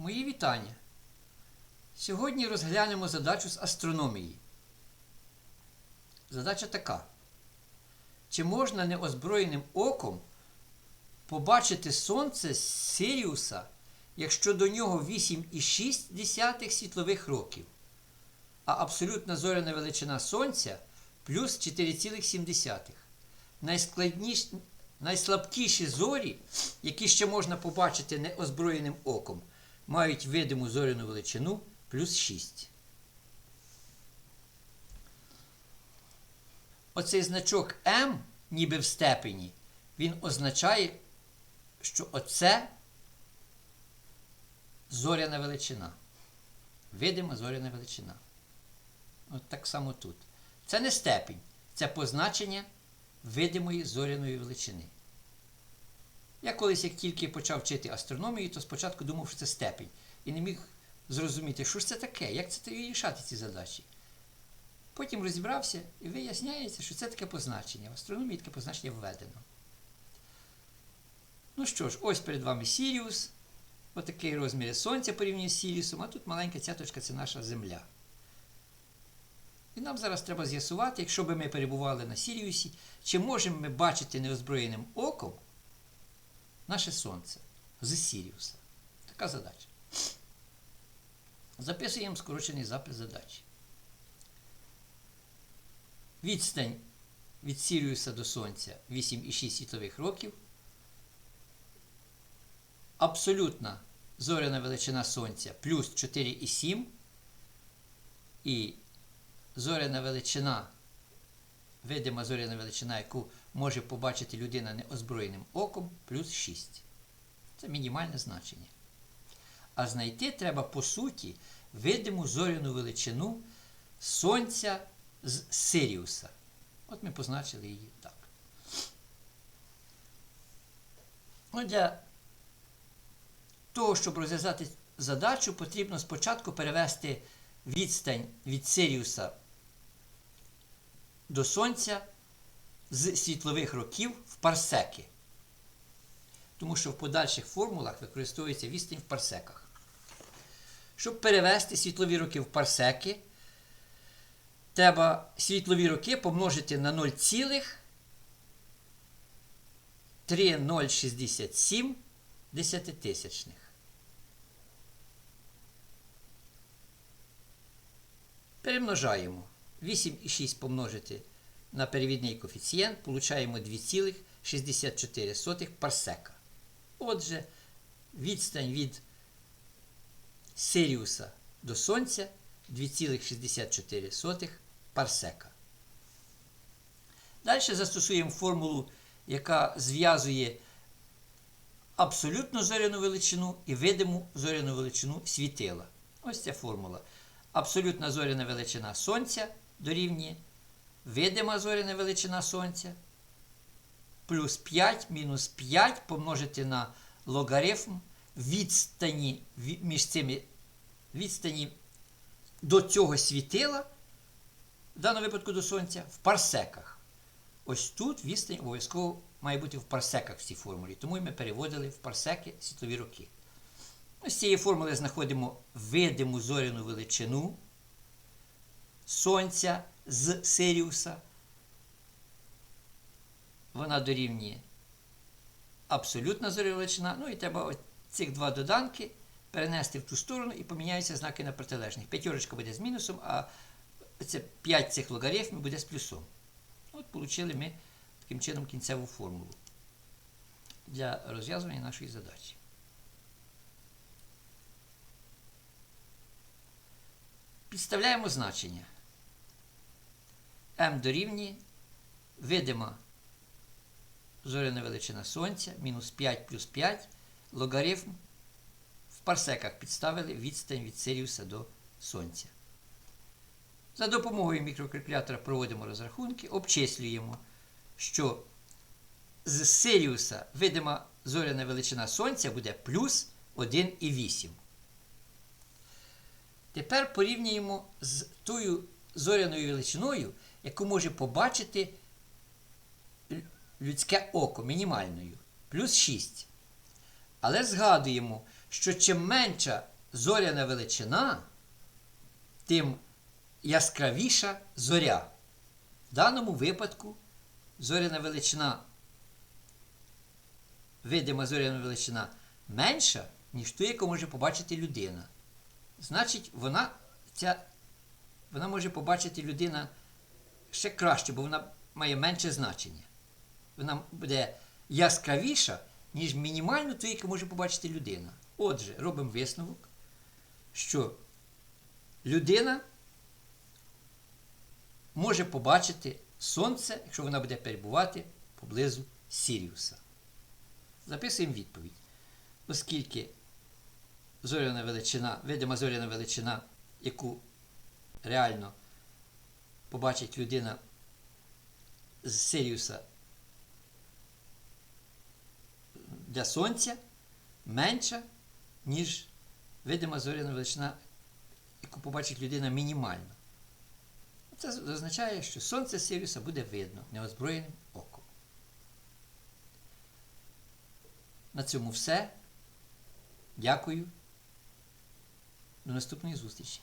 Мої вітання. Сьогодні розглянемо задачу з астрономії. Задача така. Чи можна неозброєним оком побачити Сонце з Сиріуса, якщо до нього 8,6 світлових років, а абсолютна зоряна величина Сонця плюс 4,7? Найскладніш... Найслабкіші зорі, які ще можна побачити неозброєним оком, мають видиму зоряну величину плюс 6. Оцей значок М, ніби в степені, він означає, що оце зоряна величина. Видима зоряна величина. От так само тут. Це не степень, це позначення видимої зоряної величини. Я колись, як тільки почав вчити астрономію, то спочатку думав, що це степень. І не міг зрозуміти, що ж це таке, як це рішати ці задачі. Потім розібрався і виясняється, що це таке позначення. В астрономії таке позначення введено. Ну що ж, ось перед вами Сіріус. Отакий розмір Сонця порівняно з Сіріусом, а тут маленька цяточка це наша Земля. І нам зараз треба з'ясувати, якщо би ми перебували на Сіріусі, чи можемо ми бачити неозброєним оком наше Сонце з Сіріуса. Така задача. Записуємо скорочений запис задачі. Відстань від Сіріуса до Сонця 8,6 світлових років. Абсолютна зоряна величина Сонця плюс 4,7. І зоряна величина, видима зоряна величина, яку може побачити людина неозброєним оком, плюс 6. Це мінімальне значення. А знайти треба, по суті, видиму зоряну величину Сонця з Сиріуса. От ми позначили її так. Ну, Для того, щоб розв'язати задачу, потрібно спочатку перевести відстань від Сиріуса до Сонця з світлових років в парсеки. Тому що в подальших формулах використовується відстань в парсеках. Щоб перевести світлові роки в парсеки, треба світлові роки помножити на 0,3067 десятитисячних. Перемножаємо 8,6 помножити на перевідний коефіцієнт, получаємо 2,64 парсека. Отже, відстань від Сиріуса до Сонця 2,64 парсека. Далі застосуємо формулу, яка зв'язує абсолютну зоряну величину і видиму зоряну величину світила. Ось ця формула. Абсолютна зоряна величина Сонця дорівнює видима зоряна величина Сонця плюс 5 мінус 5 помножити на логарифм відстані між цими відстані до цього світила, в даному випадку до Сонця, в парсеках. Ось тут відстань обов'язково має бути в парсеках в цій формулі. Тому ми переводили в парсеки світлові роки. З цієї формули знаходимо видиму зоряну величину Сонця з Сиріуса. Вона дорівнює абсолютна зоряна величина. Ну і треба цих два доданки перенести в ту сторону і поміняються знаки на протилежних. П'ятерочка буде з мінусом, а це 5 цих логарифмів буде з плюсом. От отримали ми таким чином кінцеву формулу для розв'язування нашої задачі. Підставляємо значення. М дорівнює видима зоряна величина Сонця мінус 5 плюс 5 логарифм в парсеках підставили відстань від Сиріуса до Сонця. За допомогою мікрокалькулятора проводимо розрахунки, обчислюємо, що з Сиріуса видима зоряна величина Сонця буде плюс 1,8. Тепер порівнюємо з тою зоряною величиною, яку може побачити людське око мінімальною. Плюс 6. Але згадуємо, що чим менша зоряна величина, тим яскравіша зоря. В даному випадку зоряна величина, видима зоряна величина менша, ніж ту, яку може побачити людина. Значить, вона, ця, вона може побачити людина ще краще, бо вона має менше значення. Вона буде яскравіша, ніж мінімально ту, яку може побачити людина. Отже, робимо висновок, що людина може побачити сонце, якщо вона буде перебувати поблизу Сіріуса. Записуємо відповідь. Оскільки зоряна величина, видима зоряна величина, яку реально побачить людина з Сиріуса для Сонця, менша, ніж видима зоряна величина, яку побачить людина мінімально. Це означає, що сонце Сиріуса буде видно неозброєним оком. На цьому все. Дякую. До наступної зустрічі.